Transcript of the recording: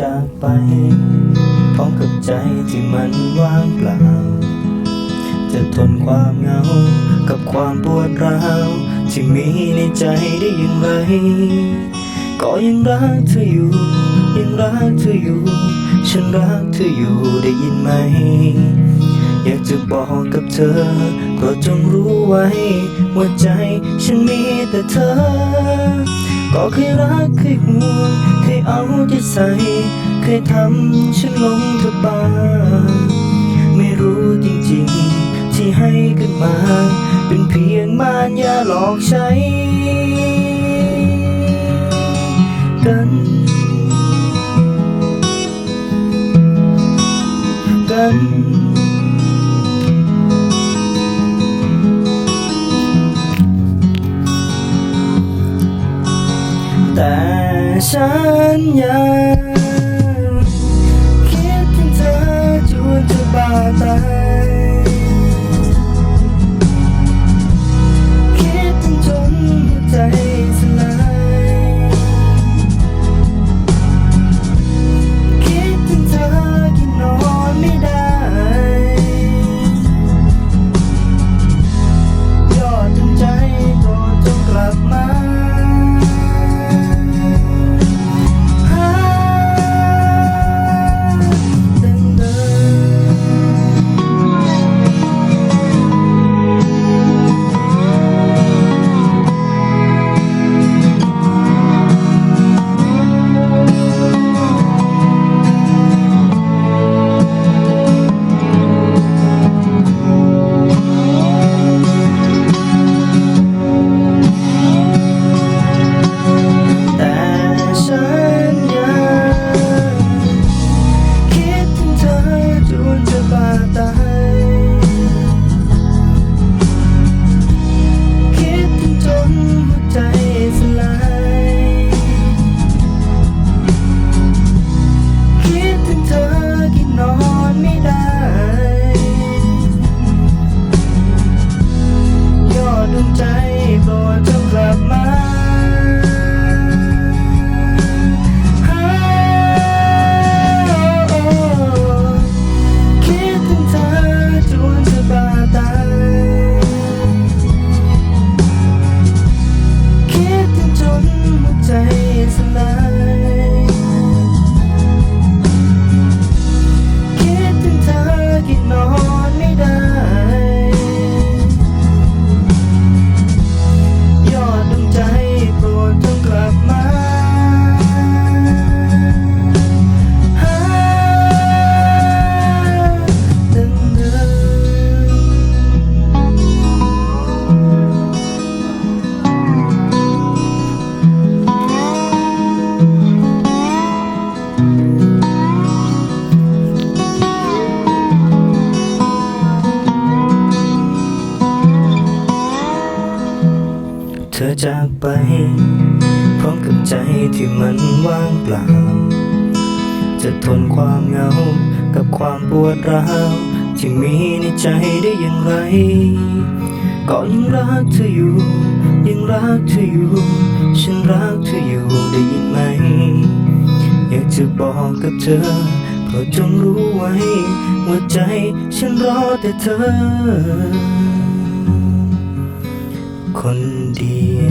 จากไปพร้อมกับใจที่มันว่างเปล่า จะทนความเหงา กับความปวดร้าวที่มีในใจได้อย่างไร ก็ยังรักเธออยู่ ยังรักเธออยู่ ฉันรักเธออยู่ได้ยินไหม อยากจะบอกกับเธอ ก็จงรู้ไว้ว่าใจฉันมีแต่เธอ ก็เคยรักเคยห่วง เอาใจใส่เคยทำฉันลงเธอบ้างไม่รู้จริงๆ ที่ให้กันมา เป็นเพียงมารยาหลอกใช้ กันกันแต่ ฉัน เธอจากไป พร้อมกับใจที่มันว่างเปล่า จะทนความเหงา กับความปวดร้าวที่มีในใจได้อย่างไรก็ยังรักเธออยู่ ยังรักเธออยู่ ฉันรักเธออยู่ได้ยินไหม อยากจะบอกกับเธอโปรดจงรู้ไว้ว่าใจฉันรอแต่เธอ Kundiya.